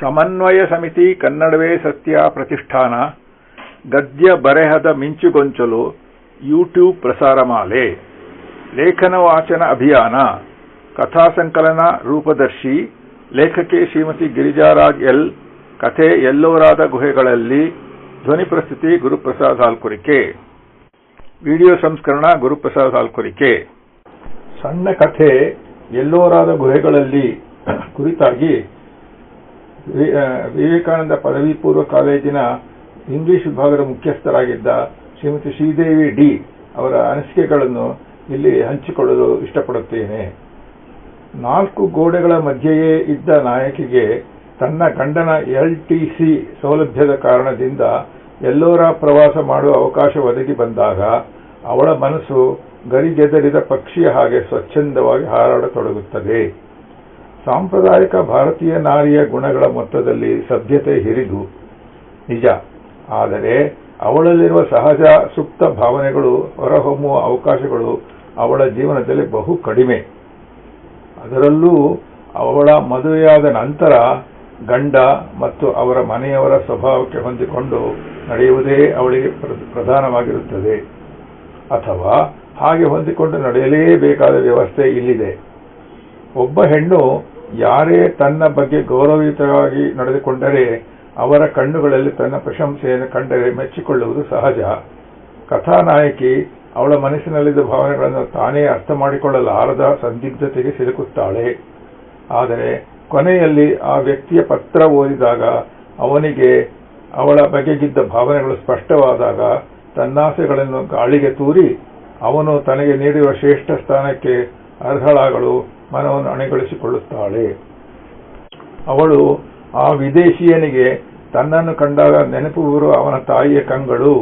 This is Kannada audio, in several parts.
ಸಮನ್ವಯ ಸಮಿತಿ ಕನ್ನಡವೇ ಸತ್ಯ ಪ್ರತಿಷ್ಠಾನ. ಗದ್ಯ ಬರೆಹದ ಮಿಂಚುಗೊಂಚಲು ಯೂಟ್ಯೂಬ್ ಪ್ರಸಾರಮಾಲೆ. ಲೇಖನ ವಾಚನ ಅಭಿಯಾನ. ಕಥಾ ಸಂಕಲನ ರೂಪದರ್ಶಿ. ಲೇಖಕಿ ಶ್ರೀಮತಿ ಗಿರಿಜಾರಾಜ್ ಎಲ್. ಕಥೆ ಎಲ್ಲೋರಾದ ಗುಹೆಗಳಲ್ಲಿ. ಧ್ವನಿ ಪ್ರಸ್ತುತಿ ಗುರುಪ್ರಸಾದ್ ಹಾಲ್ಕುರಿಕೆ. ವಿಡಿಯೋ ಸಂಸ್ಕರಣ ಗುರುಪ್ರಸಾದ್ ಹಾಲ್ಕುರಿಕೆ. ಸಣ್ಣ ಕಥೆ ಎಲ್ಲೋರಾದ ಗುಹೆಗಳಲ್ಲಿ. ಕುರಿತಾಗಿ ವಿವೇಕಾನಂದ ಪದವಿ ಪೂರ್ವ ಕಾಲೇಜಿನ ಇಂಗ್ಲಿಷ್ ವಿಭಾಗದ ಮುಖ್ಯಸ್ಥರಾಗಿದ್ದ ಶ್ರೀಮತಿ ಶ್ರೀದೇವಿ ಡಿ ಅವರ ಅನಿಸಿಕೆಗಳನ್ನು ಇಲ್ಲಿ ಹಂಚಿಕೊಳ್ಳಲು ಇಷ್ಟಪಡುತ್ತೇನೆ. ನಾಲ್ಕು ಗೋಡೆಗಳ ಮಧ್ಯೆಯೇ ಇದ್ದ ನಾಯಕಿಗೆ ತನ್ನ ಗಂಡನ ಎಲ್ಟಿಸಿ ಸೌಲಭ್ಯದ ಕಾರಣದಿಂದ ಎಲ್ಲೋರ ಪ್ರವಾಸ ಮಾಡುವ ಅವಕಾಶ ಒದಗಿ ಬಂದಾಗ ಅವಳ ಮನಸ್ಸು ಗರಿಗೆದರಿದ ಪಕ್ಷಿಯ ಹಾಗೆ ಸ್ವಚ್ಛಂದವಾಗಿ ಹಾರಾಡತೊಡಗುತ್ತದೆ. ಸಾಂಪ್ರದಾಯಿಕ ಭಾರತೀಯ ನಾರಿಯ ಗುಣಗಳ ಮೊತ್ತದಲ್ಲಿ ಸಭ್ಯತೆ ಹಿರಿದು, ನಿಜ. ಆದರೆ ಅವಳಲ್ಲಿರುವ ಸಹಜ ಸುಪ್ತ ಭಾವನೆಗಳು, ಹೊರಹೊಮ್ಮುವ ಅವಕಾಶಗಳು ಅವಳ ಜೀವನದಲ್ಲಿ ಬಹು ಕಡಿಮೆ. ಅದರಲ್ಲೂ ಅವಳ ಮದುವೆಯಾದ ನಂತರ ಗಂಡ ಮತ್ತು ಅವರ ಮನೆಯವರ ಸ್ವಭಾವಕ್ಕೆ ಹೊಂದಿಕೊಂಡು ನಡೆಯುವುದೇ ಅವಳಿಗೆ ಪ್ರ- ಪ್ರಧಾನವಾಗಿರುತ್ತದೆ. ಅಥವಾ ಹಾಗೆ ಹೊಂದಿಕೊಂಡು ನಡೆಯಲೇಬೇಕಾದ ವ್ಯವಸ್ಥೆ ಇಲ್ಲಿದೆ. ಒಬ್ಬ ಹೆಣ್ಣು ಯಾರೇ ತನ್ನ ಬಗ್ಗೆ ಗೌರವಯುತವಾಗಿ ನಡೆದುಕೊಂಡರೆ ಅವರ ಕಣ್ಣುಗಳಲ್ಲಿ ತನ್ನ ಪ್ರಶಂಸೆಯನ್ನು ಕಂಡರೆ ಮೆಚ್ಚಿಕೊಳ್ಳುವುದು ಸಹಜ. ಕಥಾನಾಯಕಿ ಅವಳ ಮನಸ್ಸಿನಲ್ಲಿದ್ದ ಭಾವನೆಗಳನ್ನು ತಾನೇ ಅರ್ಥ ಮಾಡಿಕೊಳ್ಳಲಾರದ ಸಂದಿಗ್ಧತೆಗೆ ಸಿಲುಕುತ್ತಾಳೆ. ಆದರೆ ಕೊನೆಯಲ್ಲಿ ಆ ವ್ಯಕ್ತಿಯ ಪತ್ರ ಓದಿದಾಗ ಅವನಿಗೆ ಅವಳ ಬಗೆಗಿದ್ದ ಭಾವನೆಗಳು ಸ್ಪಷ್ಟವಾದಾಗ ತನ್ನಾಸೆಗಳನ್ನು ಗಾಳಿಗೆ ತೂರಿ ಅವನು ತನಗೆ ನೀಡಿರುವ ಶ್ರೇಷ್ಠ ಸ್ಥಾನಕ್ಕೆ ಅರ್ಹಳಾಗಲು ಮನವನ್ನು ಅಣೆಗೊಳಿಸಿಕೊಳ್ಳುತ್ತಾಳೆ. ಅವಳು ಆ ವಿದೇಶಿಯನಿಗೆ, ತನ್ನನ್ನು ಕಂಡಾಗ ನೆನಪು ಬರುವ ಅವನ ತಾಯಿಯ ಕಂಗಳು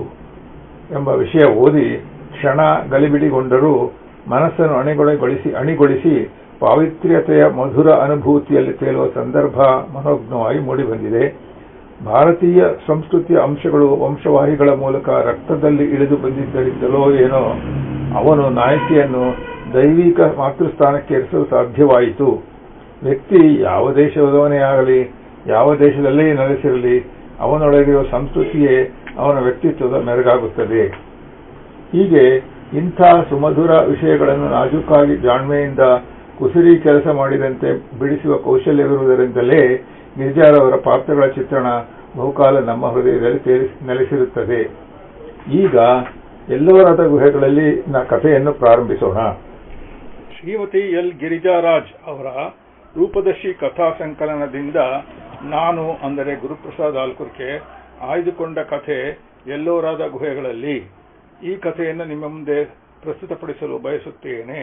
ಎಂಬ ವಿಷಯ ಓದಿ ಕ್ಷಣ ಗಲಿಬಿಡಿಗೊಂಡರೂ ಮನಸ್ಸನ್ನು ಅಣೆಗೊಳಗೊಳಿಸಿ, ಅಣಿಗೊಳಿಸಿ ಪಾವಿತ್ರ್ಯತೆಯ ಮಧುರ ಅನುಭೂತಿಯಲ್ಲಿ ತೇಲುವ ಸಂದರ್ಭ ಮನೋಜ್ಞವಾಗಿ ಮೂಡಿಬಂದಿದೆ. ಭಾರತೀಯ ಸಂಸ್ಕೃತಿಯ ಅಂಶಗಳು ವಂಶವಾಹಿಗಳ ಮೂಲಕ ರಕ್ತದಲ್ಲಿ ಇಳಿದು ಬಂದಿದ್ದರಿಂದಲೋ ಏನೋ ಅವನು ನಾಯಕಿಯನ್ನು ದೈವಿಕ ಮಾತೃಸ್ಥಾನಕ್ಕೆ ಇರಿಸಲು ಸಾಧ್ಯವಾಯಿತು. ವ್ಯಕ್ತಿ ಯಾವ ದೇಶದವನೇ ಆಗಲಿ, ಯಾವ ದೇಶದಲ್ಲೇ ನೆಲೆಸಿರಲಿ, ಅವನೊಳಗಿರುವ ಸಂಸ್ಕೃತಿಯೇ ಅವನ ವ್ಯಕ್ತಿತ್ವದ ಮೆರಗಾಗುತ್ತದೆ. ಹೀಗೆ ಇಂಥ ಸುಮಧುರ ವಿಷಯಗಳನ್ನು ನಾಜೂಕಾಗಿ ಜಾಣ್ಮೆಯಿಂದ ಕುಸಿರಿ ಕೆಲಸ ಮಾಡಿದಂತೆ ಬಿಡಿಸುವ ಕೌಶಲ್ಯವಿರುವುದರಿಂದಲೇ ಗಿರಿಜಾರವರ ಪಾತ್ರಗಳ ಚಿತ್ರಣ ಬಹುಕಾಲ ನಮ್ಮ ಹೃದಯದಲ್ಲಿ ನೆಲೆಸಿರುತ್ತದೆ. ಈಗ ಎಲ್ಲವರದ ಗುಹೆಗಳಲ್ಲಿ ನ ಕಥೆಯನ್ನು ಪ್ರಾರಂಭಿಸೋಣ. ಶ್ರೀಮತಿ ಎಲ್. ಗಿರಿಜಾರಾಜ್ ಅವರ ರೂಪದರ್ಶಿ ಕಥಾ ಸಂಕಲನದಿಂದ ನಾನು, ಅಂದರೆ ಗುರುಪ್ರಸಾದ್ ಆಲ್ಕುರ್ಕೆ, ಆಯ್ದುಕೊಂಡ ಕಥೆ ಎಲ್ಲೋರಾದ ಗುಹೆಗಳಲ್ಲಿ. ಈ ಕಥೆಯನ್ನು ನಿಮ್ಮ ಮುಂದೆ ಪ್ರಸ್ತುತಪಡಿಸಲು ಬಯಸುತ್ತೇನೆ.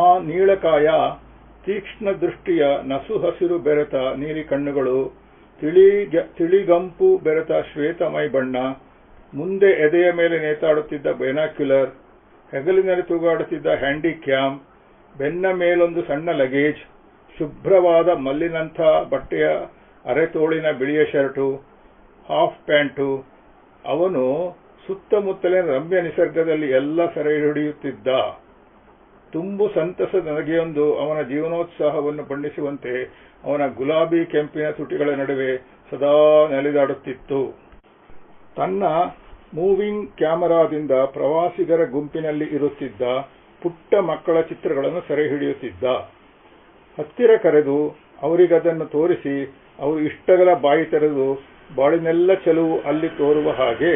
ಆ ನೀಳಕಾಯ ತೀಕ್ಷ್ಣ ದೃಷ್ಟಿಯ ನಸು ಹಸಿರು ಬೆರೆತ ನೀಲಿ ಕಣ್ಣುಗಳು, ತಿಳಿ ತಿಳಿಗಂಪು ಬೆರೆತ ಶ್ವೇತ ಬಣ್ಣ, ಮುಂದೆ ಎದೆಯ ಮೇಲೆ ನೇತಾಡುತ್ತಿದ್ದ ಬೈನಾಕ್ಯುಲರ್ ಹೆಗಲಿನಲ್ಲಿ ತೂಗಾಡುತ್ತಿದ್ದ ಹ್ಯಾಂಡಿ ಕ್ಯಾಮ್ ಬೆನ್ನ ಮೇಲೊಂದು ಸಣ್ಣ ಲಗೇಜ್, ಶುಭ್ರವಾದ ಮಲ್ಲಿನಂಥ ಬಟ್ಟೆಯ ಅರೆತೋಳಿನ ಬಿಳಿಯ ಶರ್ಟು, ಹಾಫ್ ಪ್ಯಾಂಟು, ಅವನು ಸುತ್ತಮುತ್ತಲಿನ ರಮ್ಯ ನಿಸರ್ಗದಲ್ಲಿ ಎಲ್ಲ ಸೆರೆ ಹಿಡಿಯುತ್ತಿದ್ದ. ತುಂಬು ಸಂತಸ ನನಗೆಯೊಂದು ಅವನ ಜೀವನೋತ್ಸಾಹವನ್ನು ಬಣ್ಣಿಸುವಂತೆ ಅವನ ಗುಲಾಬಿ ಕೆಂಪಿನ ತುಟಿಗಳ ನಡುವೆ ಸದಾ ನೆಲೆದಾಡುತ್ತಿತ್ತು. ತನ್ನ ಮೂವಿಂಗ್ ಕ್ಯಾಮರಾದಿಂದ ಪ್ರವಾಸಿಗರ ಗುಂಪಿನಲ್ಲಿ ಇರುತ್ತಿದ್ದ ಪುಟ್ಟ ಮಕ್ಕಳ ಚಿತ್ರಗಳನ್ನು ಸೆರೆ ಹಿಡಿಯುತ್ತಿದ್ದ. ಹತ್ತಿರ ಕರೆದು ಅವರಿಗದನ್ನು ತೋರಿಸಿ, ಅವರು ಇಷ್ಟಗಳ ಬಾಯಿ ತೆರೆದು ಬಾಳಿನೆಲ್ಲ ಚೆಲುವು ಅಲ್ಲಿ ತೋರುವ ಹಾಗೆ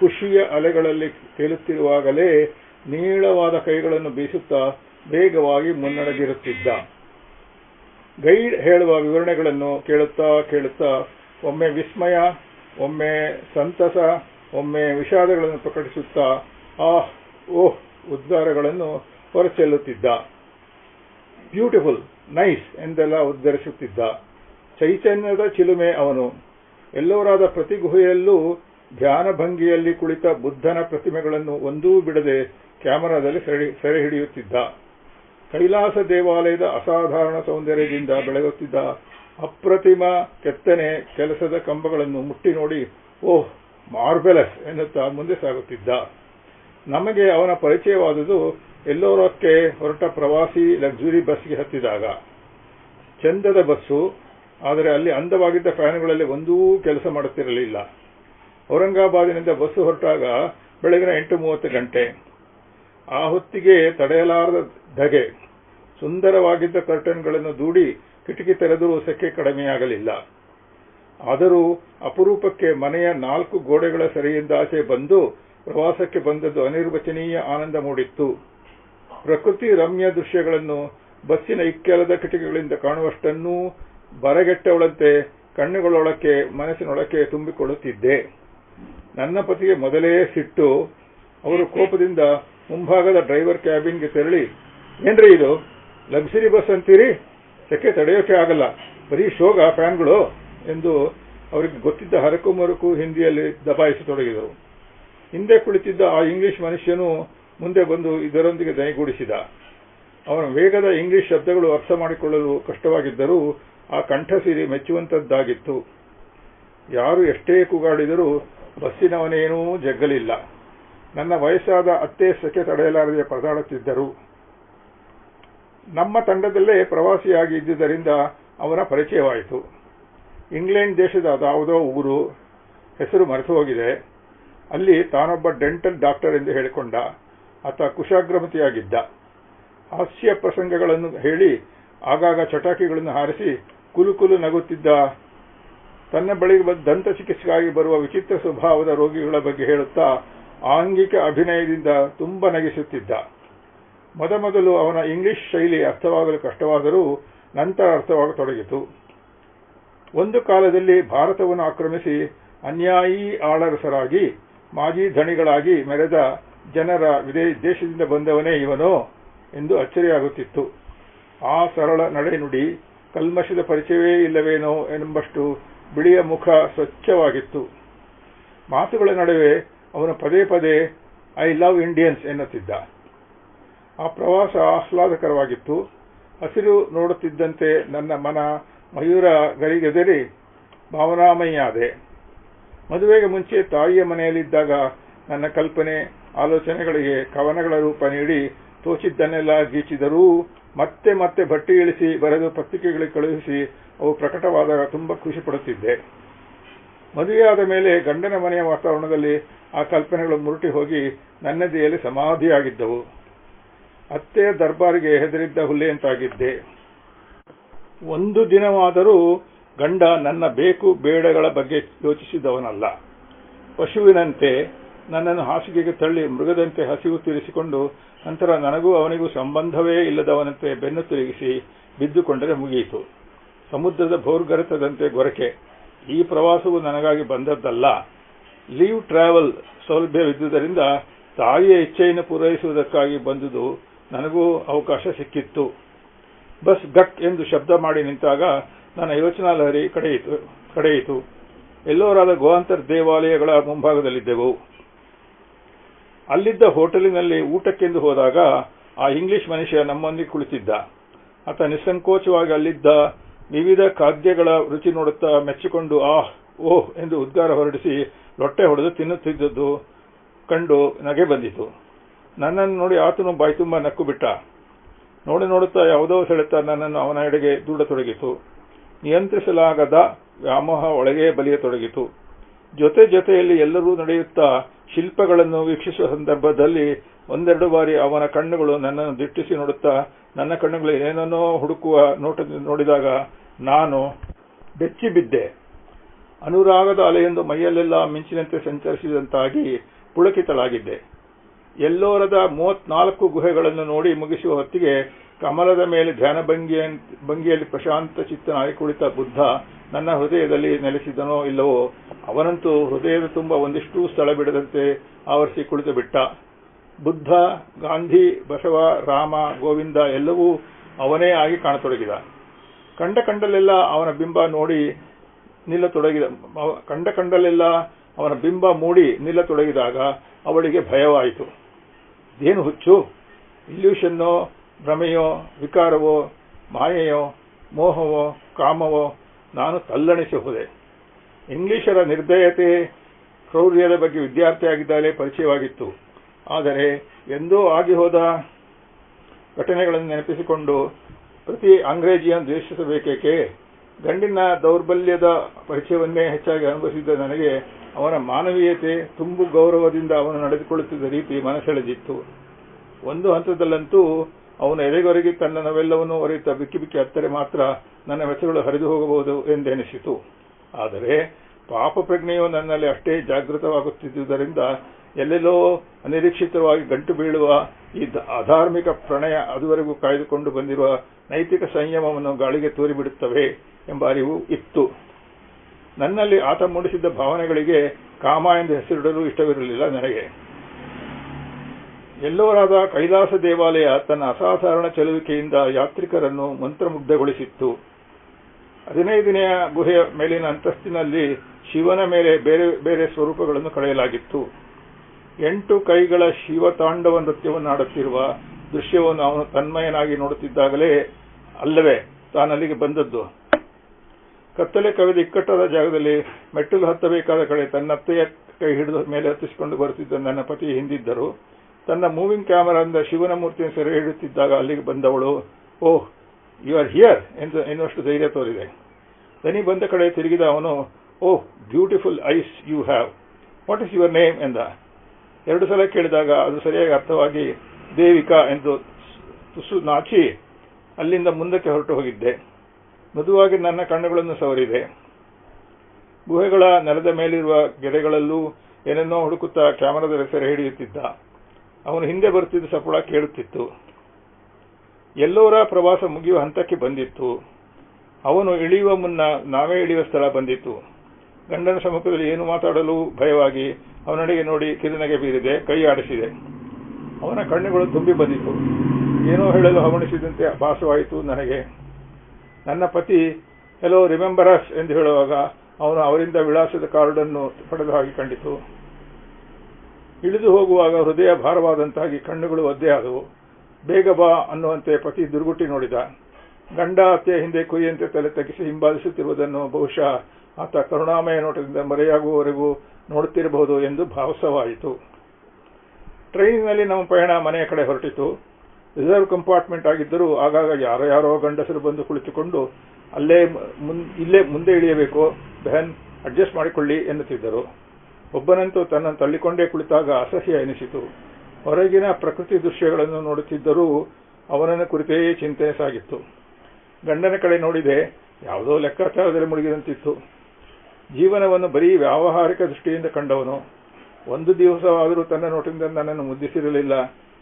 ಖುಷಿಯ ಅಲೆಗಳಲ್ಲಿ ತೇಲುತ್ತಿರುವಾಗಲೇ ನೀಳವಾದ ಕೈಗಳನ್ನು ಬೀಸುತ್ತಾ ವೇಗವಾಗಿ ಮುನ್ನಡೆದಿರುತ್ತಿದ್ದ. ಗೈಡ್ ಹೇಳುವ ವಿವರಣೆಗಳನ್ನು ಕೇಳುತ್ತಾ ಕೇಳುತ್ತಾ ಒಮ್ಮೆ ವಿಸ್ಮಯ, ಒಮ್ಮೆ ಸಂತಸ ಒಮ್ಮೆ ವಿಷಾದಗಳನ್ನು ಪ್ರಕಟಿಸುತ್ತಾ ಆಹ್ ಓಹ್ ಉದ್ಗಾರಗಳನ್ನು ಹೊರಚೆಲ್ಲುತ್ತಿದ್ದ. ಬ್ಯೂಟಿಫುಲ್ ನೈಸ್ ಎಂದೆಲ್ಲ ಉದ್ಧರಿಸುತ್ತಿದ್ದ. ಚೈತನ್ಯದ ಚಿಲುಮೆ ಅವನು. ಎಲ್ಲವರಾದ ಪ್ರತಿ ಗುಹೆಯಲ್ಲೂ ಧ್ಯಾನ ಭಂಗಿಯಲ್ಲಿ ಕುಳಿತ ಬುದ್ಧನ ಪ್ರತಿಮೆಗಳನ್ನು ಒಂದೂ ಬಿಡದೆ ಕ್ಯಾಮರಾದಲ್ಲಿ ಸೆರೆ ಹಿಡಿಯುತ್ತಿದ್ದ. ಕೈಲಾಸ ದೇವಾಲಯದ ಅಸಾಧಾರಣ ಸೌಂದರ್ಯದಿಂದ ಬೆಳಗುತ್ತಿದ್ದ ಅಪ್ರತಿಮ ಕೆತ್ತನೆ ಕೆಲಸದ ಕಂಬಗಳನ್ನು ಮುಟ್ಟಿ ನೋಡಿ, ಓಹ್ ಮಾರ್ಬೆಲಸ್ ಎನ್ನುತ್ತಾ ಮುಂದೆ ಸಾಗುತ್ತಿದ್ದ. ನಮಗೆ ಅವನ ಪರಿಚಯವಾದುದು ಎಲ್ಲೋರಕ್ಕೆ ಹೊರಟ ಪ್ರವಾಸಿ ಲಕ್ಸುರಿ ಬಸ್ಗೆ ಹತ್ತಿದಾಗ. ಚಂದದ ಬಸ್ಸು, ಆದರೆ ಅಲ್ಲಿ ಅಂದವಾಗಿದ್ದ ಫ್ಯಾನ್ಗಳಲ್ಲಿ ಒಂದೂ ಕೆಲಸ ಮಾಡುತ್ತಿರಲಿಲ್ಲ. ಔರಂಗಾಬಾದಿನಿಂದ ಬಸ್ಸು ಹೊರಟಾಗ ಬೆಳಗಿನ ಎಂಟು ಮೂವತ್ತು ಗಂಟೆ. ಆ ಹೊತ್ತಿಗೆ ತಡೆಯಲಾರದ ಧಗೆ, ಸುಂದರವಾಗಿದ್ದ ಕರ್ಟನ್ಗಳನ್ನು ದೂಡಿ ಕಿಟಕಿ ತೆರೆದರೂ ಸೆಕೆ ಕಡಿಮೆಯಾಗಲಿಲ್ಲ. ಆದರೂ ಅಪರೂಪಕ್ಕೆ ಮನೆಯ ನಾಲ್ಕು ಗೋಡೆಗಳ ಸೆರೆಯಿಂದಾಚೆ ಬಂದು ಪ್ರವಾಸಕ್ಕೆ ಬಂದದ್ದು ಅನಿರ್ವಚನೀಯ ಆನಂದ ಮೂಡಿತ್ತು. ಪ್ರಕೃತಿ ರಮ್ಯ ದೃಶ್ಯಗಳನ್ನು ಬಸ್ಸಿನ ಇಕ್ಕೆಲದ ಕಿಟಕಿಗಳಿಂದ ಕಾಣುವಷ್ಟನ್ನೂ ಬರಗೆಟ್ಟವಳಂತೆ ಕಣ್ಣುಗಳೊಳಕ್ಕೆ, ಮನಸ್ಸಿನೊಳಕ್ಕೆ ತುಂಬಿಕೊಳ್ಳುತ್ತಿದ್ದೆ. ನನ್ನ ಪತಿಗೆ ಮೊದಲೇ ಸಿಟ್ಟು, ಅವರು ಕೋಪದಿಂದ ಮುಂಭಾಗದ ಡ್ರೈವರ್ ಕ್ಯಾಬಿನ್ಗೆ ತೆರಳಿ, ಏನ್ರಿ ಇದು? ಲಕ್ಸುರಿ ಬಸ್ ಅಂತೀರಿ? ಸೆಕೆ ತಡೆಯೋಕೆ ಆಗಲ್ಲ. ಬರೀ ಶೋಗ ಫ್ಯಾನ್ಗಳು? ಎಂದು ಅವರಿಗೆ ಗೊತ್ತಿದ್ದ ಹರಕು ಮರುಕು ಹಿಂದಿಯಲ್ಲಿ ದಬಾಯಿಸತೊಡಗಿದರು ಹಿಂದೆ ಕುಳಿತಿದ್ದ ಆ ಇಂಗ್ಲಿಷ್ ಮನುಷ್ಯನು ಮುಂದೆ ಬಂದು ಇದರೊಂದಿಗೆ ದಯಗೂಡಿಸಿದ ಅವನ ವೇಗದ ಇಂಗ್ಲಿಷ್ ಶಬ್ದಗಳು ಅರ್ಥ ಮಾಡಿಕೊಳ್ಳಲು ಕಷ್ಟವಾಗಿದ್ದರೂ ಆ ಕಂಠಸಿರಿ ಮೆಚ್ಚುವಂತದ್ದಾಗಿತ್ತು. ಯಾರು ಎಷ್ಟೇ ಕೂಗಾಡಿದರೂ ಬಸ್ಸಿನವನೇನೂ ಜಗ್ಗಲಿಲ್ಲ. ನನ್ನ ವಯಸ್ಸಾದ ಅತ್ತೆ ಸೆಕೆ ತಡೆಯಲಾರದೆ ಪರದಾಡುತ್ತಿದ್ದರು. ನಮ್ಮ ತಂಡದಲ್ಲೇ ಪ್ರವಾಸಿಯಾಗಿ ಇದ್ದುದರಿಂದ ಅವನ ಪರಿಚಯವಾಯಿತು. ಇಂಗ್ಲೆಂಡ್ ದೇಶದ ಯಾವುದೋ ಊರು ಹೆಸರು ಮರೆತು ಹೋಗಿದೆ. ಅಲ್ಲಿ ತಾನೊಬ್ಬ ಡೆಂಟಲ್ ಡಾಕ್ಟರ್ ಎಂದು ಹೇಳಿಕೊಂಡ ಆತ ಕುಶಾಗ್ರಮತಿಯಾಗಿದ್ದ. ಹಾಸ್ಯ ಪ್ರಸಂಗಗಳನ್ನು ಹೇಳಿ ಆಗಾಗ ಚಟಾಕಿಗಳನ್ನು ಹಾರಿಸಿ ಕುಲುಕುಲು ನಗುತ್ತಿದ್ದ. ತನ್ನ ಬಳಿ ದಂತ ಚಿಕಿತ್ಸೆಗಾಗಿ ಬರುವ ವಿಚಿತ್ರ ಸ್ವಭಾವದ ರೋಗಿಗಳ ಬಗ್ಗೆ ಹೇಳುತ್ತಾ ಆಂಗಿಕ ಅಭಿನಯದಿಂದ ತುಂಬ ನಗಿಸುತ್ತಿದ್ದ. ಮೊದಮೊದಲು ಅವನ ಇಂಗ್ಲಿಷ್ ಶೈಲಿ ಅರ್ಥವಾಗಲು ಕಷ್ಟವಾದರೂ ನಂತರ ಅರ್ಥವಾಗತೊಡಗಿತು. ಒಂದು ಕಾಲದಲ್ಲಿ ಭಾರತವನ್ನು ಆಕ್ರಮಿಸಿ ಅನ್ಯಾಯಿ ಆಳರಸರಾಗಿ, ಮಾಜಿ ಧಣಿಗಳಾಗಿ ಮೆರೆದ ಜನರ ದೇಶದಿಂದ ಬಂದವನೇ ಇವನೋ ಎಂದು ಅಚ್ಚರಿಯಾಗುತ್ತಿತ್ತು. ಆ ಸರಳ ನಡೆನುಡಿ ಕಲ್ಮಶದ ಪರಿಚಯವೇ ಇಲ್ಲವೇನೋ ಎಂಬಷ್ಟು ಬಿಳಿಯ ಮುಖ ಸ್ವಚ್ಛವಾಗಿತ್ತು. ಮಾತುಗಳ ನಡುವೆ ಅವನು ಪದೇ ಪದೇ, ಐ ಲವ್ ಇಂಡಿಯನ್ಸ್ ಎನ್ನುತ್ತಿದ್ದ. ಆ ಪ್ರವಾಸ ಆಹ್ಲಾದಕರವಾಗಿತ್ತು. ಹಸಿರು ನೋಡುತ್ತಿದ್ದಂತೆ ನನ್ನ ಮನ ಮಯೂರ ಗರಿಗೆದರಿ ಭಾವನಾಮಯಿಯಾದೆ. ಮದುವೆಗೆ ಮುಂಚೆ ತಾಯಿಯ ಮನೆಯಲ್ಲಿದ್ದಾಗ ನನ್ನ ಕಲ್ಪನೆ, ಆಲೋಚನೆಗಳಿಗೆ ಕವನಗಳ ರೂಪ ನೀಡಿ ತೋಚಿದ್ದನ್ನೆಲ್ಲ ಗೀಚಿದರೂ ಮತ್ತೆ ಮತ್ತೆ ಬಟ್ಟಿ ಇಳಿಸಿ ಬರೆದು ಪತ್ರಿಕೆಗಳಿಗೆ ಕಳುಹಿಸಿ ಅವು ಪ್ರಕಟವಾದಾಗ ತುಂಬಾ ಖುಷಿ ಪಡುತ್ತಿದ್ದೆ. ಮದುವೆಯಾದ ಮೇಲೆ ಗಂಡನ ಮನೆಯ ವಾತಾವರಣದಲ್ಲಿ ಆ ಕಲ್ಪನೆಗಳು ಮುರುಟಿ ಹೋಗಿ ನನ್ನದೆಯಲ್ಲಿ ಸಮಾಧಿಯಾಗಿದ್ದವು. ಅತ್ತೆಯ ದರ್ಬಾರಿಗೆ ಹೆದರಿದ್ದ ಹುಲ್ಲೆಯಂತಾಗಿದ್ದೆ ಒಂದು ದಿನವಾದರೂ ಗಂಡ ನನ್ನ ಬೇಕು ಬೇಡಗಳ ಬಗ್ಗೆ ಯೋಚಿಸಿದವನಲ್ಲ. ಪಶುವಿನಂತೆ ನನ್ನನ್ನು ಹಾಸಿಗೆಗೆ ತಳ್ಳಿ ಮೃಗದಂತೆ ಹಸಿವು ತೀರಿಸಿಕೊಂಡು ನಂತರ ನನಗೂ ಅವನಿಗೂ ಸಂಬಂಧವೇ ಇಲ್ಲದವನಂತೆ ಬೆನ್ನು ತಿರುಗಿಸಿ ಬಿದ್ದುಕೊಂಡರೆ ಮುಗಿಯಿತು. ಸಮುದ್ರದ ಭೋರ್ಗರೆತದಂತೆ ಗೊರಕೆ. ಈ ಪ್ರವಾಸವು ನನಗಾಗಿ ಬಂದದ್ದಲ್ಲ. ಲೀವ್ ಟ್ರಾವೆಲ್ ಸೌಲಭ್ಯವಿದ್ದುದರಿಂದ ತಾಯಿಯ ಇಚ್ಛೆಯನ್ನು ಪೂರೈಸುವುದಕ್ಕಾಗಿ ಬಂದುದು ನನಗೂ ಅವಕಾಶ ಸಿಕ್ಕಿತ್ತು. ಬಸ್ ಗಟ್ ಎಂದು ಶಬ್ದ ಮಾಡಿ ನಿಂತಾಗ ನನ್ನ ಯೋಚನಾ ಲಹರಿ ಕಡೆಯಿತು ಕಡೆಯಿತು. ಎಲ್ಲೋರಾದ ಗೋವಾಂತರ್ ದೇವಾಲಯಗಳ ಮುಂಭಾಗದಲ್ಲಿದ್ದೆವು. ಅಲ್ಲಿದ್ದ ಹೋಟೆಲಿನಲ್ಲಿ ಊಟಕ್ಕೆಂದು ಹೋದಾಗ ಆ ಇಂಗ್ಲಿಷ್ ಮನುಷ್ಯ ನಮ್ಮೊಂದಿಗೆ ಕುಳಿತಿದ್ದ. ಆತ ನಿಸ್ಸಂಕೋಚವಾಗಿ ಅಲ್ಲಿದ್ದ ವಿವಿಧ ಖಾದ್ಯಗಳ ರುಚಿ ನೋಡುತ್ತಾ ಮೆಚ್ಚಿಕೊಂಡು, ಆಹ್, ಓಹ್, ಎಂದು ಉದ್ಗಾರ ಹೊರಡಿಸಿ ಲೊಟ್ಟೆ ಹೊಡೆದು ತಿನ್ನುತ್ತಿದ್ದದ್ದು ಕಂಡು ನಗೆ ಬಂದಿತು. ನನ್ನನ್ನು ನೋಡಿ ಆತನು ಬಾಯ್ತುಂಬ ನಕ್ಕು ಬಿಟ್ಟ. ನೋಡಿ ನೋಡುತ್ತಾ ಯಾವುದೋ ಸೆಳೆತ ನನ್ನನ್ನು ಅವನ ಎಡೆಗೆ ದೂಡತೊಡಗಿತು. ನಿಯಂತ್ರಿಸಲಾಗದ ವ್ಯಾಮೋಹ ಒಳಗೆ ಬಲಿಯತೊಡಗಿತು. ಜೊತೆ ಜೊತೆಯಲ್ಲಿ ಎಲ್ಲರೂ ನಡೆಯುತ್ತಾ ಶಿಲ್ಪಗಳನ್ನು ವೀಕ್ಷಿಸುವ ಸಂದರ್ಭದಲ್ಲಿ ಒಂದೆರಡು ಬಾರಿ ಅವನ ಕಣ್ಣುಗಳು ನನ್ನನ್ನು ದಿಟ್ಟಿಸಿ ನೋಡುತ್ತಾ ನನ್ನ ಕಣ್ಣುಗಳು ಏನೇನೋ ಹುಡುಕುವ ನೋಟದಿಂದ ನೋಡಿದಾಗ ನಾನು ಬೆಚ್ಚಿ ಬಿದ್ದೆ ಅನುರಾಗದ ಅಲೆಯೊಂದು ಮೈಯಲ್ಲೆಲ್ಲ ಮಿಂಚಿನಂತೆ ಸಂಚರಿಸಿದಂತಾಗಿ ಪುಳಕಿತಳಾಗಿದ್ದೆ. ಎಲ್ಲೋರದ ಮೂವತ್ನಾಲ್ಕು ಗುಹೆಗಳನ್ನು ನೋಡಿ ಮುಗಿಸುವ ಹೊತ್ತಿಗೆ ಕಮಲದ ಮೇಲೆ ಧ್ಯಾನ ಭಂಗಿಯ, ಭಂಗಿಯಲ್ಲಿ ಪ್ರಶಾಂತ ಚಿತ್ತನಾಗಿ ಕುಳಿತ ಬುದ್ಧ ನನ್ನ ಹೃದಯದಲ್ಲಿ ನೆಲೆಸಿದನೋ ಇಲ್ಲವೋ, ಅವನಂತೂ ಹೃದಯದ ತುಂಬ ಒಂದಿಷ್ಟು ಸ್ಥಳ ಬಿಡದಂತೆ ಆವರಿಸಿ ಕುಳಿತು ಬಿಟ್ಟ. ಬುದ್ಧ, ಗಾಂಧಿ, ಬಸವ, ರಾಮ, ಗೋವಿಂದ ಎಲ್ಲವೂ ಅವನೇ ಆಗಿ ಕಾಣತೊಡಗಿದ. ಕಂಡ ಕಂಡಲೆಲ್ಲ ಅವನ ಬಿಂಬ ನೋಡಿ ನಿಲ್ಲತೊಡಗಿದ. ಕಂಡ ಕಂಡಲೆಲ್ಲ ಅವನ ಬಿಂಬ ಮೂಡಿ ನಿಲ್ಲತೊಡಗಿದಾಗ ಅವಳಿಗೆ ಭಯವಾಯಿತು. ಏನು ಹುಚ್ಚು? ಇಲ್ಯೂಷನ್ನೋ, ಭ್ರಮೆಯೋ, ವಿಕಾರವೋ, ಮಾಯೆಯೋ, ಮೋಹವೋ, ಕಾಮವೋ ನಾನು ತಲ್ಲಣಿಸಿ ಹೋದೆ ಇಂಗ್ಲಿಷರ ನಿರ್ದಯತೆ ಕ್ರೌರ್ಯದ ಬಗ್ಗೆ ವಿದ್ಯಾರ್ಥಿಯಾಗಿದ್ದಾಗಲೇ ಪರಿಚಯವಾಗಿತ್ತು. ಆದರೆ ಎಂದೋ ಆಗಿ ಹೋದ ಘಟನೆಗಳನ್ನು ನೆನಪಿಸಿಕೊಂಡು ಪ್ರತಿ ಅಂಗ್ರೇಜಿಯನ್ನು ದ್ವೇಷಿಸಬೇಕೇಕೆ? ಗಂಡಿನ ದೌರ್ಬಲ್ಯದ ಪರಿಚಯವನ್ನೇ ಹೆಚ್ಚಾಗಿ ಅನುಭವಿಸಿದ್ದ ನನಗೆ ಅವನ ಮಾನವೀಯತೆ ತುಂಬು ಗೌರವದಿಂದ ಅವನು ನಡೆದುಕೊಳ್ಳುತ್ತಿದ್ದ ರೀತಿ ಮನಸೆಳೆದಿತ್ತು. ಒಂದು ಹಂತದಲ್ಲಂತೂ ಅವನ ಎದೆಗೊರಗಿ ತನ್ನ ನಾವೆಲ್ಲವನ್ನೂ ಒರೆಯುತ್ತಾ ಬಿಕ್ಕಿ ಬಿಕ್ಕಿ ಹತ್ತರೆ ಮಾತ್ರ ನನ್ನ ವೆಚ್ಚಗಳು ಹರಿದು ಹೋಗಬಹುದು ಎಂದೆನಿಸಿತು. ಆದರೆ ಪಾಪ ಪ್ರಜ್ಞೆಯು ನನ್ನಲ್ಲಿ ಅಷ್ಟೇ ಜಾಗೃತವಾಗುತ್ತಿದ್ದುದರಿಂದ ಎಲ್ಲೆಲ್ಲೋ ಅನಿರೀಕ್ಷಿತವಾಗಿ ಗಂಟು ಬೀಳುವ ಈ ಅಧಾರ್ಮಿಕ ಪ್ರಣಯ ಅದುವರೆಗೂ ಕಾಯ್ದುಕೊಂಡು ಬಂದಿರುವ ನೈತಿಕ ಸಂಯಮವನ್ನು ಗಾಳಿಗೆ ತೂರಿಬಿಡುತ್ತವೆ. ಎಂಬ ಅರಿವು ಇತ್ತು. ನನ್ನಲ್ಲಿ ಆತ ಮೂಡಿಸಿದ್ದ ಭಾವನೆಗಳಿಗೆ ಕಾಮ ಎಂದು ಹೆಸರಿಡಲು ಇಷ್ಟವಿರಲಿಲ್ಲ ನನಗೆ. ಎಲ್ಲೋರಾದ ಕೈಲಾಸ ದೇವಾಲಯ ತನ್ನ ಅಸಾಧಾರಣ ಚಲುವಿಕೆಯಿಂದ ಯಾತ್ರಿಕರನ್ನು ಮಂತ್ರಮುಗ್ಧಗೊಳಿಸಿತ್ತು. ಹದಿನೈದನೆಯ ಗುಹೆಯ ಮೇಲಿನ ಅಂತಸ್ತಿನಲ್ಲಿ ಶಿವನ ಮೇಲೆ ಬೇರೆ ಬೇರೆ ಸ್ವರೂಪಗಳನ್ನು ಕಳೆಯಲಾಗಿತ್ತು. ಎಂಟು ಕೈಗಳ ಶಿವತಾಂಡವ ನೃತ್ಯವನ್ನಾಡುತ್ತಿರುವ ದೃಶ್ಯವನ್ನು ಅವನು ತನ್ಮಯನಾಗಿ ನೋಡುತ್ತಿದ್ದಾಗಲೇ ಅಲ್ಲವೇ ತಾನಲ್ಲಿಗೆ ಬಂದದ್ದು. ಕತ್ತಲೆ ಕವಿದ ಇಕ್ಕಟ್ಟಾದ ಜಾಗದಲ್ಲಿ ಮೆಟ್ಟಿಲು ಹತ್ತಬೇಕಾದ ಕಡೆ ತನ್ನತ್ತೆಯ ಕೈ ಹಿಡಿದು ಮೇಲೆ ಹತ್ತಿಸಿಕೊಂಡು ಬರುತ್ತಿದ್ದ ನನ್ನ ಪತಿ ಹಿಂದಿದ್ದರು. ತನ್ನ ಮೂವಿಂಗ್ ಕ್ಯಾಮರಾದಿಂದ ಶಿವನ ಮೂರ್ತಿಯನ್ನು ಸೆರೆ ಹಿಡಿಯುತ್ತಿದ್ದಾಗ ಅಲ್ಲಿಗೆ ಬಂದವಳು, ಓಹ್ ಯು ಆರ್ ಹಿಯರ್ ಎಂದು ಇನ್ನಷ್ಟು ಧೈರ್ಯ ತೋರಿದೆ. ದನಿ ಬಂದ ಕಡೆ ತಿರುಗಿದ ಅವನು, ಓಹ್ beautiful eyes you have what is your name ಎಂದ. ಎರಡು ಸಲ ಕೇಳಿದಾಗ ಅದು ಸರಿಯಾಗಿ ಅರ್ಥವಾಗಿ, ದೇವಿಕಾ ಎಂದು ತುಸು ನಾಚಿ ಅಲ್ಲಿಂದ ಮುಂದಕ್ಕೆ ಹೊರಟು ಹೋಗಿದ್ದೆ. ಮೃದುವಾಗಿ ನನ್ನ ಕಣ್ಣುಗಳನ್ನು ಸವರಿದೆ. ಗುಹೆಗಳ ನೆಲದ ಮೇಲಿರುವ ಗೆರೆಗಳಲ್ಲೂ ಏನೇನೋ ಹುಡುಕುತ್ತಾ ಕ್ಯಾಮರಾದ ಸೆರೆ ಹಿಡಿಯುತ್ತಿದ್ದ. ಅವನು ಹಿಂದೆ ಬರುತ್ತಿದ್ದ ಸಪುಳ ಕೇಳುತ್ತಿತ್ತು. ಎಲ್ಲೋರ ಪ್ರವಾಸ ಮುಗಿಯುವ ಹಂತಕ್ಕೆ ಬಂದಿತ್ತು. ಅವನು ಇಳಿಯುವ ಮುನ್ನ ನಾವೇ ಇಳಿಯುವ ಸ್ಥಳ ಬಂದಿತ್ತು. ಗಂಡನ ಸಮ್ಮುಖದಲ್ಲಿ ಏನು ಮಾತಾಡಲು ಭಯವಾಗಿ ಅವನಡೆಗೆ ನೋಡಿ ಕಿರುನಗೆ ಬೀರಿದೆ, ಕೈ ಆಡಿಸಿದೆ. ಅವನ ಕಣ್ಣುಗಳು ತುಂಬಿ ಬಂದಿತು ಏನೋ ಹೇಳಲು ಹವಣಿಸಿದಂತೆ ಭಾಸವಾಯಿತು ನನಗೆ. ನನ್ನ ಪತಿ ಹೆಲೋ ರಿಮೆಂಬರ್ ಅಸ್ ಎಂದು ಹೇಳುವಾಗ ಅವನು ಅವರಿಂದ ವಿಳಾಸದ ಕಾರ್ಡನ್ನು ಪಡೆದ ಹಾಗೆ ಕಂಡಿತು. ಇಳಿದು ಹೋಗುವಾಗ ಹೃದಯ ಭಾರವಾದಂತಾಗಿ ಕಣ್ಣುಗಳು ಒದ್ದೆಯಾದವು ಬೇಗ ಬಾ ಅನ್ನುವಂತೆ ಪತಿ ದುರ್ಗುಟ್ಟಿ ನೋಡಿದ. ಗಂಡ ಅತ್ತೆಯ ಹಿಂದೆ ಕುಯ್ಯಂತೆ ತಲೆ ತಗ್ಗಿಸಿ ಹಿಂಬಾಲಿಸುತ್ತಿರುವುದನ್ನು ಬಹುಶಃ ಆತ ಕರುಣಾಮಯ ನೋಟದಿಂದ ಮರೆಯಾಗುವವರೆಗೂ ನೋಡುತ್ತಿರಬಹುದು ಎಂದು ಭಾವಸವಾಯಿತು. ಟ್ರೈನಿನಲ್ಲಿ ನಮ್ಮ ಪಯಣ ಮನೆಯ ಕಡೆ ಹೊರಟಿತು. ರಿಸರ್ವ್ ಕಂಪಾರ್ಟ್ಮೆಂಟ್ ಆಗಿದ್ದರೂ ಆಗಾಗ ಯಾರೋ ಯಾರೋ ಗಂಡಸರು ಬಂದು ಕುಳಿತುಕೊಂಡು ಅಲ್ಲೇ ಇಲ್ಲೇ ಮುಂದೆ ಇಳಿಯಬೇಕು ಬೆಹನ್ ಅಡ್ಜಸ್ಟ್ ಮಾಡಿಕೊಳ್ಳಿ ಎನ್ನುತ್ತಿದ್ದರು. ಒಬ್ಬನಂತೂ ತನ್ನನ್ನು ತಳ್ಳಿಕೊಂಡೇ ಕುಳಿತಾಗ ಅಸಹ್ಯ ಎನಿಸಿತು. ಹೊರಗಿನ ಪ್ರಕೃತಿ ದೃಶ್ಯಗಳನ್ನು ನೋಡುತ್ತಿದ್ದರೂ ಅವನನ್ನು ಕುರಿತೇ ಚಿಂತನೆ ಸಾಗಿತ್ತು. ಗಂಡನ ಕಡೆ ನೋಡಿದೆ, ಯಾವುದೋ ಲೆಕ್ಕಾಚಾರದಲ್ಲಿ ಮುಳುಗಿದಂತಿತ್ತು. ಜೀವನವನ್ನು ಬರೀ ವ್ಯಾವಹಾರಿಕ ದೃಷ್ಟಿಯಿಂದ ಕಂಡವನು. ಒಂದು ದಿವಸವಾದರೂ ತನ್ನ ನೋಟಿಂದ ನನ್ನನ್ನು ಮುದ್ದಿಸಿರಲಿಲ್ಲ.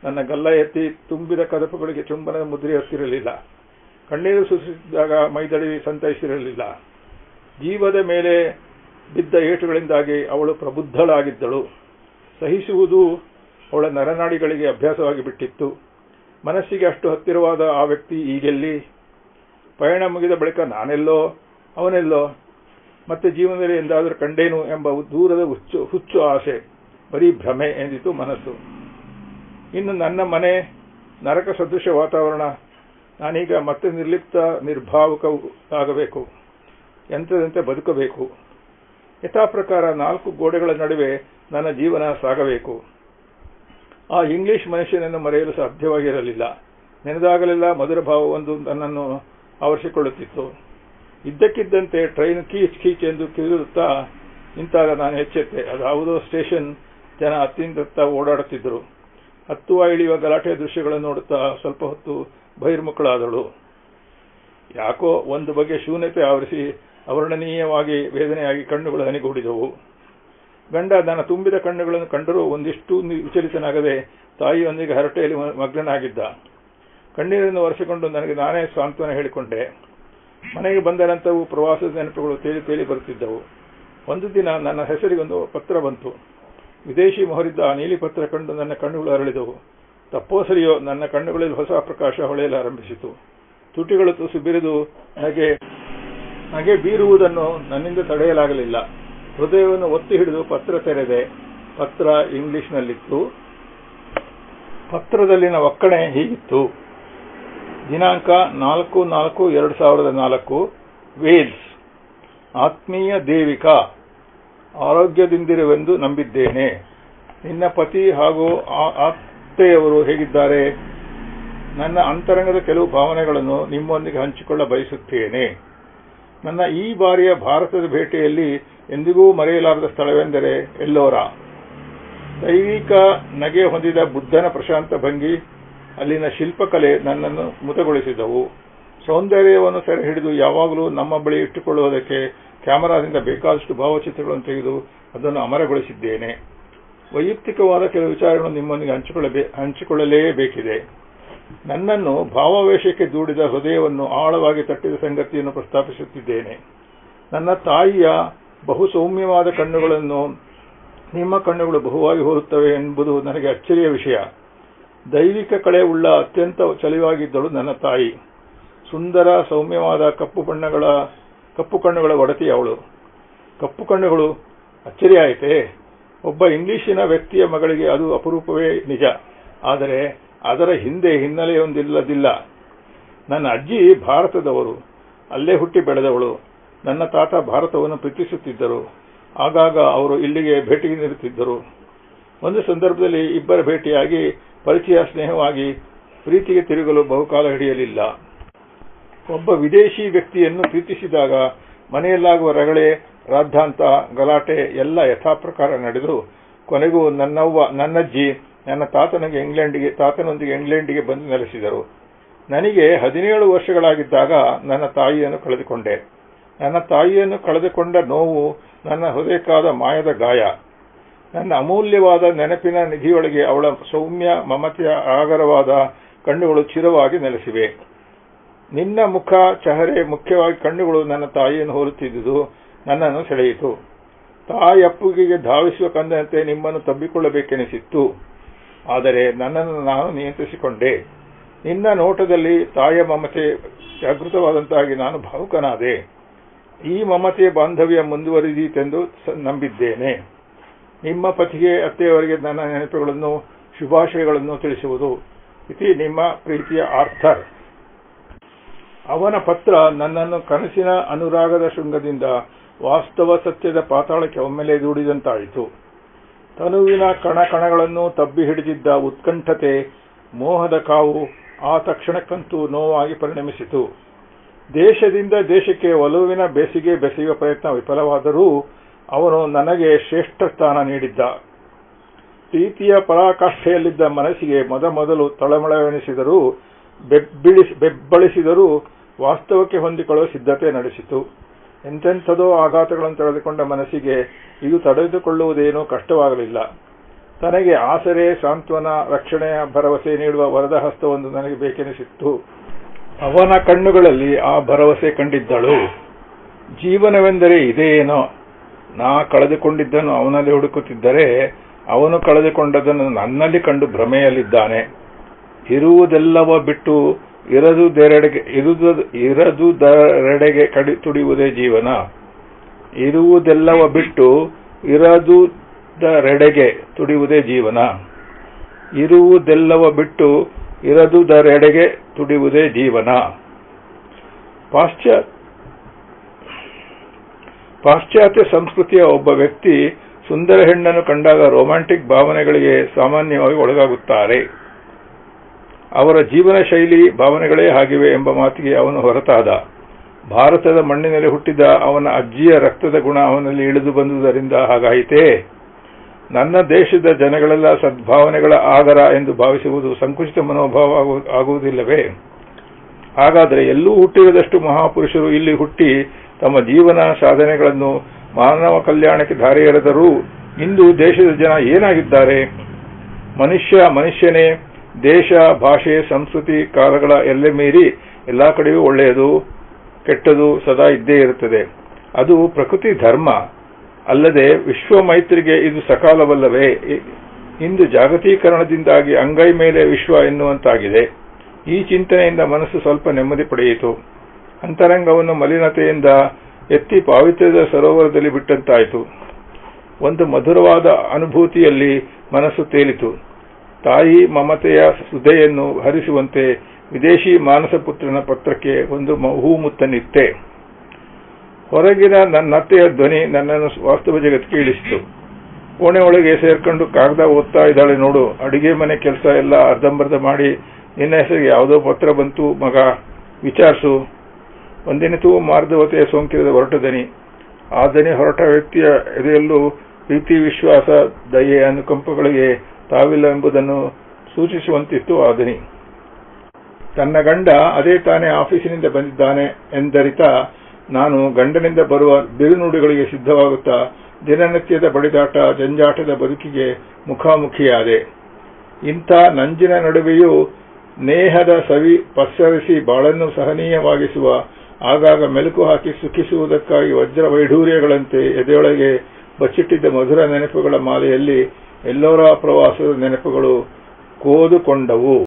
ನನ್ನ ಗಲ್ಲ ಎತ್ತಿ ತುಂಬಿದ ಕದಪುಗಳಿಗೆ ಚುಂಬನದ ಮುದ್ರೆ ಹತ್ತಿರಲಿಲ್ಲ. ಕಣ್ಣೀರು ಸುರಿಸಿದಾಗ ಮೈದಳಿ ಸಂತೈಸಿರಲಿಲ್ಲ. ಜೀವದ ಮೇಲೆ ಬಿದ್ದ ಏಟುಗಳಿಂದಾಗಿ ಅವಳು ಪ್ರಬುದ್ಧಳಾಗಿದ್ದಳು. ಸಹಿಸುವುದು ಅವಳ ನರನಾಡಿಗಳಿಗೆ ಅಭ್ಯಾಸವಾಗಿ ಬಿಟ್ಟಿತ್ತು. ಮನಸ್ಸಿಗೆ ಅಷ್ಟು ಹತ್ತಿರವಾದ ಆ ವ್ಯಕ್ತಿ ಈಗೆಲ್ಲಿ? ಪಯಣ ಮುಗಿದ ಬಳಿಕ ನಾನೆಲ್ಲೋ, ಅವನೆಲ್ಲೋ? ಮತ್ತೆ ಜೀವನದಲ್ಲಿ ಎಂದಾದರೂ ಕಂಡೇನು ಎಂಬ ದೂರದ ಹುಚ್ಚು ಹುಚ್ಚು ಆಸೆ, ಬರೀ ಭ್ರಮೆ ಎಂದಿತು ಮನಸ್ಸು. ಇನ್ನು ನನ್ನ ಮನೆ ನರಕ ಸದೃಶ ವಾತಾವರಣ, ನಾನೀಗ ಮತ್ತೆ ನಿರ್ಲಿಪ್ತ, ನಿರ್ಭಾವುಕವಾಗಬೇಕು, ಯಂತ್ರದಂತೆ ಬದುಕಬೇಕು. ಯಥಾಪ್ರಕಾರ ನಾಲ್ಕು ಗೋಡೆಗಳ ನಡುವೆ ನನ್ನ ಜೀವನ ಸಾಗಬೇಕು. ಆ ಇಂಗ್ಲಿಷ್ ಮನುಷ್ಯನನ್ನು ಮರೆಯಲು ಸಾಧ್ಯವಾಗಿರಲಿಲ್ಲ. ನೆನೆದಾಗಲೆಲ್ಲ ಮಧುರ ಭಾವವೊಂದು ನನ್ನನ್ನು ಆವರಿಸಿಕೊಳ್ಳುತ್ತಿತ್ತು. ಇದ್ದಕ್ಕಿದ್ದಂತೆ ಟ್ರೈನ್ ಕೀಚ್ ಕೀಚ್ ಎಂದು ಕಿರುತ್ತಾ ನಿಂತಾಗ ನಾನು ಎಚ್ಚೆತ್ತೆ. ಅದಾವುದೋ ಸ್ಟೇಷನ್ ಜನ ಅತ್ತಿಂದತ್ತ ಓಡಾಡುತ್ತಿದ್ದರು. ಹತ್ತುವ ಇಳಿಯುವ ಗಲಾಟೆ ದೃಶ್ಯಗಳನ್ನು ನೋಡುತ್ತಾ ಸ್ವಲ್ಪ ಹೊತ್ತು ಬಹಿರ್ಮುಖಳಾದಳು. ಯಾಕೋ ಒಂದು ಬಗೆ ಶೂನ್ಯತೆ ಆವರಿಸಿ ಅವರ್ಣನೀಯವಾಗಿ ವೇದನೆಯಾಗಿ ಕಣ್ಣುಗಳು ಹನಿಗೂಡಿದವು. ಗಂಡ ನನ್ನ ತುಂಬಿದ ಕಣ್ಣುಗಳನ್ನು ಕಂಡರೂ ಒಂದಿಷ್ಟು ವಿಚಲಿತನಾಗದೆ ತಾಯಿಯೊಂದಿಗೆ ಹರಟೆಯಲ್ಲಿ ಮಗ್ನನಾಗಿದ್ದ. ಕಣ್ಣೀರನ್ನು ಒರೆಸಿಕೊಂಡು ನನಗೆ ನಾನೇ ಸಾಂತ್ವನ ಹೇಳಿಕೊಂಡೆ. ಮನೆಗೆ ಬಂದ ನಂತರವೂ ಪ್ರವಾಸದ ನೆನಪುಗಳು ತೇಲಿ ತೇಲಿ ಬರುತ್ತಿದ್ದವು. ಒಂದು ದಿನ ನನ್ನ ಹೆಸರಿಗೊಂದು ಪತ್ರ ಬಂತು. ವಿದೇಶಿ ಮೊಹರಿದ್ದ ಆ ನೀಲಿ ಪತ್ರ ಕಂಡು ನನ್ನ ಕಣ್ಣುಗಳು ಅರಳಿದವು. ತಪ್ಪೋ ಸರಿಯೋ ನನ್ನ ಕಣ್ಣುಗಳಲ್ಲಿ ಹೊಸ ಪ್ರಕಾಶ ಹೊಳೆಯಲಾರಂಭಿಸಿತು ತುಟಿಗಳು ತುಸು ಬಿರಿದು ನಗೆ ನಗೆ ಬೀರುವುದನ್ನು ನನ್ನಿಂದ ತಡೆಯಲಾಗಲಿಲ್ಲ. ಹೃದಯವನ್ನು ಒತ್ತಿ ಹಿಡಿದು ಪತ್ರ ತೆರೆದೆ, ಪತ್ರ ಇಂಗ್ಲಿಷ್ನಲ್ಲಿತ್ತು. ಪತ್ರದಲ್ಲಿನ ಒಕ್ಕಣೆ ಹೀಗಿತ್ತು. ದಿನಾಂಕ ನಾಲ್ಕು ನಾಲ್ಕು ಎರಡು ಸಾವಿರದ ನಾಲ್ಕು, ವೇಲ್ಸ್. ಆತ್ಮೀಯ ದೇವಿಕಾ. ಆರೋಗ್ಯದಿಂದಿರುವೆಂದು ನಂಬಿದ್ದೇನೆ. ನಿನ್ನ ಪತಿ ಹಾಗೂ ಆತ್ತೆಯವರು ಹೇಗಿದ್ದಾರೆ? ನನ್ನ ಅಂತರಂಗದ ಕೆಲವು ಭಾವನೆಗಳನ್ನು ನಿಮ್ಮೊಂದಿಗೆ ಹಂಚಿಕೊಳ್ಳ ಬಯಸುತ್ತೇನೆ. ನನ್ನ ಈ ಬಾರಿಯ ಭಾರತದ ಭೇಟಿಯಲ್ಲಿ ಎಂದಿಗೂ ಮರೆಯಲಾರದ ಸ್ಥಳವೆಂದರೆ ಎಲ್ಲೋರ. ದೈವಿಕ ನಗೆ ಹೊಂದಿದ ಬುದ್ಧನ ಪ್ರಶಾಂತ ಭಂಗಿ, ಅಲ್ಲಿನ ಶಿಲ್ಪಕಲೆ ನನ್ನನ್ನು ಮುತಗೊಳಿಸಿದವು. ಸೌಂದರ್ಯವನ್ನು ಸೆರೆ ಹಿಡಿದು ಯಾವಾಗಲೂ ನಮ್ಮ ಬಳಿ ಇಟ್ಟುಕೊಳ್ಳುವುದಕ್ಕೆ ಕ್ಯಾಮರಾದಿಂದ ಬೇಕಾದಷ್ಟು ಭಾವಚಿತ್ರಗಳನ್ನು ತೆಗೆದು ಅದನ್ನು ಅಮರಗೊಳಿಸಿದ್ದೇನೆ. ವೈಯಕ್ತಿಕವಾದ ಕೆಲವು ವಿಚಾರಗಳನ್ನು ನಿಮ್ಮೊಂದಿಗೆ ಹಂಚಿಕೊಳ್ಳಬೇ, ಹಂಚಿಕೊಳ್ಳಲೇಬೇಕಿದೆ. ನನ್ನನ್ನು ಭಾವಾವೇಶಕ್ಕೆ ದೂಡಿದ ಹೃದಯವನ್ನು ಆಳವಾಗಿ ತಟ್ಟಿದ ಸಂಗತಿಯನ್ನು ಪ್ರಸ್ತಾಪಿಸುತ್ತಿದ್ದೇನೆ. ನನ್ನ ತಾಯಿಯ ಬಹು ಸೌಮ್ಯವಾದ ಕಣ್ಣುಗಳನ್ನು, ನಿಮ್ಮ ಕಣ್ಣುಗಳು ಬಹುವಾಗಿ ಹೋಲುತ್ತವೆ ಎಂಬುದು ನನಗೆ ಅಚ್ಚರಿಯ ವಿಷಯ. ದೈವಿಕ ಕಳೆ ಉಳ್ಳ ಅತ್ಯಂತ ಚಲಿವಾಗಿದ್ದಳು ನನ್ನ ತಾಯಿ. ಸುಂದರ ಸೌಮ್ಯವಾದ ಕಪ್ಪು ಬಣ್ಣಗಳ ಕಪ್ಪು ಕಣ್ಣುಗಳ ಒಡತಿ ಅವಳು. ಕಪ್ಪು ಕಣ್ಣುಗಳು ಅಚ್ಚರಿಯಾಯಿತೇ ಒಬ್ಬ ಇಂಗ್ಲಿಶಿನ ವ್ಯಕ್ತಿಯ ಮಗಳಿಗೆ ಅದು ಅಪರೂಪವೇ ನಿಜ. ಆದರೆ ಅದರ ಹಿಂದೆ ಹಿನ್ನೆಲೆಯೊಂದಿಲ್ಲದಿಲ್ಲ ನನ್ನ ಅಜ್ಜಿ ಭಾರತದವರು. ಅಲ್ಲೇ ಹುಟ್ಟಿ ಬೆಳೆದವಳು. ನನ್ನ ತಾತ ಭಾರತವನ್ನು ಪ್ರೀತಿಸುತ್ತಿದ್ದರು. ಆಗಾಗ ಅವರು ಇಲ್ಲಿಗೆ ಭೇಟಿ ನೀಡುತ್ತಿದ್ದರು. ಒಂದು ಸಂದರ್ಭದಲ್ಲಿ ಇಬ್ಬರ ಭೇಟಿಯಾಗಿ ಪರಿಚಯ ಸ್ನೇಹವಾಗಿ ಪ್ರೀತಿಗೆ ತಿರುಗಲು ಬಹುಕಾಲ ಹಿಡಿಯಲಿಲ್ಲ. ಒಬ್ಬ ವಿದೇಶಿ ವ್ಯಕ್ತಿಯನ್ನು ಪ್ರೀತಿಸಿದಾಗ ಮನೆಯಲ್ಲಾಗುವ ರಗಳೆ, ರಾದ್ಧಾಂತ, ಗಲಾಟೆ ಎಲ್ಲ ಯಥಾಪ್ರಕಾರ ನಡೆದು, ಕೊನೆಗೂ ನನ್ನವ್ವ, ನನ್ನಜ್ಜಿ, ನನ್ನ ತಾತನಿಗೆ ಇಂಗ್ಲೆಂಡಿಗೆ, ತಾತನೊಂದಿಗೆ ಇಂಗ್ಲೆಂಡಿಗೆ ಬಂದು ನೆಲೆಸಿದರು. ನನಗೆ ಹದಿನೇಳು ವರ್ಷಗಳಾಗಿದ್ದಾಗ ನನ್ನ ತಾಯಿಯನ್ನು ಕಳೆದುಕೊಂಡೆ. ನನ್ನ ತಾಯಿಯನ್ನು ಕಳೆದುಕೊಂಡ ನೋವು ನನ್ನ ಹೃದಯಕ್ಕಾದ ಮಾಯದ ಗಾಯ. ನನ್ನ ಅಮೂಲ್ಯವಾದ ನೆನಪಿನ ನಿಧಿಯೊಳಗೆ ಅವಳ ಸೌಮ್ಯ, ಮಮತೆಯ, ಆಗರವಾದ ಕಣ್ಣುಗಳು ಚಿರವಾಗಿ ನೆಲೆಸಿವೆ. ನಿನ್ನ ಮುಖ, ಚಹರೆ, ಮುಖ್ಯವಾಗಿ ಕಣ್ಣುಗಳು ನನ್ನ ತಾಯಿಯನ್ನು ಹೋಲುತ್ತಿದ್ದುದು, ನನ್ನನ್ನು ಸೆಳೆಯಿತು. ತಾಯಪ್ಪುಗೆ ಧಾವಿಸುವ ಕಂದಂತೆ ನಿಮ್ಮನ್ನು ತಬ್ಬಿಕೊಳ್ಳಬೇಕೆನಿಸಿತ್ತು. ಆದರೆ ನನ್ನನ್ನು ನಾನು ನಿಯಂತ್ರಿಸಿಕೊಂಡೆ. ನಿನ್ನ ನೋಟದಲ್ಲಿ ತಾಯ ಮಮತೆ ಜಾಗೃತವಾದಂತಾಗಿ ನಾನು ಭಾವುಕನಾದೆ. ಈ ಮಮತೆಯ ಬಾಂಧವ್ಯ ಮುಂದುವರಿದೀತೆಂದು ನಂಬಿದ್ದೇನೆ. ನಿಮ್ಮ ಪತಿಗೆ, ಅತ್ತೆಯವರಿಗೆ ನನ್ನ ನೆನಪುಗಳನ್ನು, ಶುಭಾಶಯಗಳನ್ನು ತಿಳಿಸುವುದು. ಇತಿ ನಿಮ್ಮ ಪ್ರೀತಿಯ ಆರ್ಥರ್. ಅವನ ಪತ್ರ ನನ್ನನ್ನು ಕನಸಿನ ಅನುರಾಗದ ಶೃಂಗದಿಂದ ವಾಸ್ತವ ಸತ್ಯದ ಪಾತಾಳಕ್ಕೆ ಒಮ್ಮೆಲೆ ದೂಡಿದಂತಾಯಿತು ತನುವಿನ ಕಣಕಣಗಳನ್ನು ತಬ್ಬಿ ಹಿಡಿದಿದ್ದ ಉತ್ಕಂಠತೆ ಮೋಹದ ಕಾವು ಆ ತಕ್ಷಣಕ್ಕಂತೂ ನೋವಾಗಿ ಪರಿಣಮಿಸಿತು. ದೇಶದಿಂದ ದೇಶಕ್ಕೆ ಒಲುವಿನ ಬೇಸಿಗೆ ಬೆಸೆಯುವ ಪ್ರಯತ್ನ ವಿಫಲವಾದರೂ ಅವನು ನನಗೆ ಶ್ರೇಷ್ಠ ಸ್ಥಾನ ನೀಡಿದ್ದ. ಪ್ರೀತಿಯ ಪರಾಕಾಷ್ಠೆಯಲ್ಲಿದ್ದ ಮನಸ್ಸಿಗೆ ಮೊದಮೊದಲು ತಳಮಳವೆನಿಸಿದರೂ ಬೆಬ್ಬಳಿಸಿದರೂ ವಾಸ್ತವಕ್ಕೆ ಹೊಂದಿಕೊಳ್ಳುವ ಸಿದ್ಧತೆ ನಡೆಸಿತು. ಎಂತೆಂಥದೋ ಆಘಾತಗಳನ್ನು ತಡೆದುಕೊಂಡ ಮನಸ್ಸಿಗೆ ಇದು ತಡೆದುಕೊಳ್ಳುವುದೇನೂ ಕಷ್ಟವಾಗಲಿಲ್ಲ. ತನಗೆ ಆಸರೆ, ಸಾಂತ್ವನ ರಕ್ಷಣೆಯ ಭರವಸೆ ನೀಡುವ ವರದ ಹಸ್ತವೊಂದು ನನಗೆ ಬೇಕೆನಿಸಿತ್ತು. ಅವನ ಕಣ್ಣುಗಳಲ್ಲಿ ಆ ಭರವಸೆ ಕಂಡಿದ್ದಳು. ಜೀವನವೆಂದರೆ ಇದೇನೋ? ನಾ ಕಳೆದುಕೊಂಡಿದ್ದನ್ನು ಅವನಲ್ಲಿ ಹುಡುಕುತ್ತಿದ್ದರೆ ಅವನು ಕಳೆದುಕೊಂಡದನ್ನು ನನ್ನಲ್ಲಿ ಕಂಡು ಭ್ರಮೆಯಲ್ಲಿದ್ದಾನೆ. ಇರುವುದೆಲ್ಲವ ಬಿಟ್ಟು ಇರದುದೆರಡೆಗೆ ಇರದುದರೆಡೆಗೆ ಕಡಿ ತುಡಿಯುವುದೇ ಜೀವನ. ಇರುವುದೆಲ್ಲವ ಬಿಟ್ಟು ಇರದುದರೆಡೆಗೆ ತುಡಿಯುವುದೇ ಜೀವನ. ಇರುವುದೆಲ್ಲವ ಬಿಟ್ಟು ಇರದುದರೆಡೆಗೆ ತುಡಿಯುವುದೇ ಜೀವನ. ಪಾಶ್ಚಾತ್ಯ ಪಾಶ್ಚಾತ್ಯ ಸಂಸ್ಕೃತಿಯ ಒಬ್ಬ ವ್ಯಕ್ತಿ ಸುಂದರ ಹೆಣ್ಣನ್ನು ಕಂಡಾಗ ರೊಮ್ಯಾಂಟಿಕ್ ಭಾವನೆಗಳಿಗೆ ಸಾಮಾನ್ಯವಾಗಿ ಒಳಗಾಗುತ್ತಾರೆ. ಅವರ ಜೀವನ ಶೈಲಿ ಭಾವನೆಗಳೇ ಆಗಿವೆ ಎಂಬ ಮಾತಿಗೆ ಅವನು ಹೊರತಾದ. ಭಾರತದ ಮಣ್ಣಿನಲ್ಲಿ ಹುಟ್ಟಿದ ಅವನ ಅಜ್ಜಿಯ ರಕ್ತದ ಗುಣ ಅವನಲ್ಲಿ ಇಳಿದು ಬಂದುದರಿಂದ ಹಾಗಾಯಿತೇ? ನನ್ನ ದೇಶದ ಜನಗಳೆಲ್ಲ ಸದ್ಭಾವನೆಗಳ ಆಗರ ಎಂದು ಭಾವಿಸುವುದು ಸಂಕುಚಿತ ಮನೋಭಾವ ಆಗುವುದಿಲ್ಲವೇ? ಹಾಗಾದರೆ ಎಲ್ಲೂ ಹುಟ್ಟಿರದಷ್ಟು ಮಹಾಪುರುಷರು ಇಲ್ಲಿ ಹುಟ್ಟಿ ತಮ್ಮ ಜೀವನ ಸಾಧನೆಗಳನ್ನು ಮಾನವ ಕಲ್ಯಾಣಕ್ಕೆ ಧಾರೆಯೆರೆದರೂ ಇಂದು ದೇಶದ ಜನ ಏನಾಗಿದ್ದಾರೆ? ಮನುಷ್ಯ ಮನುಷ್ಯನೇ ದೇಶ, ಭಾಷೆ, ಸಂಸ್ಕೃತಿ, ಕಾಲಗಳ ಎಲ್ಲೆ ಮೀರಿ ಎಲ್ಲ ಕಡೆಯೂ ಒಳ್ಳೆಯದು, ಕೆಟ್ಟದು ಸದಾ ಇದ್ದೇ ಇರುತ್ತದೆ. ಅದು ಪ್ರಕೃತಿ ಧರ್ಮ. ಅಲ್ಲದೆ ವಿಶ್ವ ಮೈತ್ರಿಗೆ ಇದು ಸಕಾಲವಲ್ಲವೇ? ಇಂದು ಜಾಗತೀಕರಣದಿಂದಾಗಿ ಅಂಗೈ ಮೇಲೆ ವಿಶ್ವ ಎನ್ನುವಂತಾಗಿದೆ. ಈ ಚಿಂತನೆಯಿಂದ ಮನಸ್ಸು ಸ್ವಲ್ಪ ನೆಮ್ಮದಿ ಪಡೆಯಿತು. ಅಂತರಂಗವನ್ನು ಮಲಿನತೆಯಿಂದ ಎತ್ತಿ ಪಾವಿತ್ರ್ಯದ ಸರೋವರದಲ್ಲಿ ಬಿಟ್ಟಂತಾಯಿತು. ಒಂದು ಮಧುರವಾದ ಅನುಭೂತಿಯಲ್ಲಿ ಮನಸ್ಸು ತೇಲಿತು. ತಾಯಿ ಮಮತೆಯ ಸುಧೆಯನ್ನು ಹರಿಸುವಂತೆ ವಿದೇಶಿ ಮಾನಸಪುತ್ರನ ಪತ್ರಕ್ಕೆ ಒಂದು ಹೂಮುತ್ತನಿತ್ತೆ ಹೊರಗಿನ ನನ್ನತ್ತೆಯ ಧ್ವನಿ ನನ್ನನ್ನು ವಾಸ್ತವ ಜಗತ್ತಿಗೆ ಇಳಿಸಿತು. ಕೋಣೆ ಒಳಗೆ ಸೇರ್ಕೊಂಡು ಕಾಗದ ಓದ್ತಾ ಇದ್ದಾಳೆ ನೋಡು. ಅಡಿಗೆ ಮನೆ ಕೆಲಸ ಎಲ್ಲ ಅರ್ಧಂಬರ್ಧ ಮಾಡಿ ನಿನ್ನ ಹೆಸರಿಗೆ ಯಾವುದೋ ಪತ್ರ ಬಂತು, ಮಗ. ವಿಚಾರಿಸು. ಒಂದಿನಿತೂ ಮಾರ್ಧವತೆಯ ಸೋಂಕಿರದ ಹೊರಟ ದನಿ ಆ ದನಿ ಹೊರಟ ವ್ಯಕ್ತಿಯ ಎದೆಯಲ್ಲೂ ಪ್ರೀತಿ, ವಿಶ್ವಾಸ, ದಯೆ, ಅನುಕಂಪಗಳಿಗೆ ತಾವಿಲ್ಲ ಎಂಬುದನ್ನು ಸೂಚಿಸುವಂತಿತ್ತು, ಆದನಿ. ದನಿ ತನ್ನ ಗಂಡ ಅದೇ ತಾನೇ ಆಫೀಸಿನಿಂದ ಬಂದಿದ್ದಾನೆ ಎಂದರಿತ ನಾನು ಗಂಡನಿಂದ ಬರುವ ಬಿರುನುಡಿಗಳಿಗೆ ಸಿದ್ಧವಾಗುತ್ತಾ ದಿನನಿತ್ಯದ ಬಡಿದಾಟ, ಜಂಜಾಟದ ಬದುಕಿಗೆ ಮುಖಾಮುಖಿಯಾದೆ. ಇಂಥ ನಂಜಿನ ನಡುವೆಯೂ ನೇಹದ ಸವಿ ಪಸರಿಸಿ ಬಾಳನ್ನು ಸಹನೀಯವಾಗಿಸುವ, ಆಗಾಗ ಮೆಲುಕು ಹಾಕಿ ಸುಖಿಸುವುದಕ್ಕಾಗಿ ವಜ್ರ ವೈಢೂರ್ಯಗಳಂತೆ ಎದೆಯೊಳಗೆ ಬಚ್ಚಿಟ್ಟಿದ್ದ ಮಧುರ ನೆನಪುಗಳ ಮಾಲೆಯಲ್ಲಿ ಎಲ್ಲೋರ ಪ್ರವಾಸದ ನೆನಪುಗಳು ಕೋದುಕೊಂಡವು.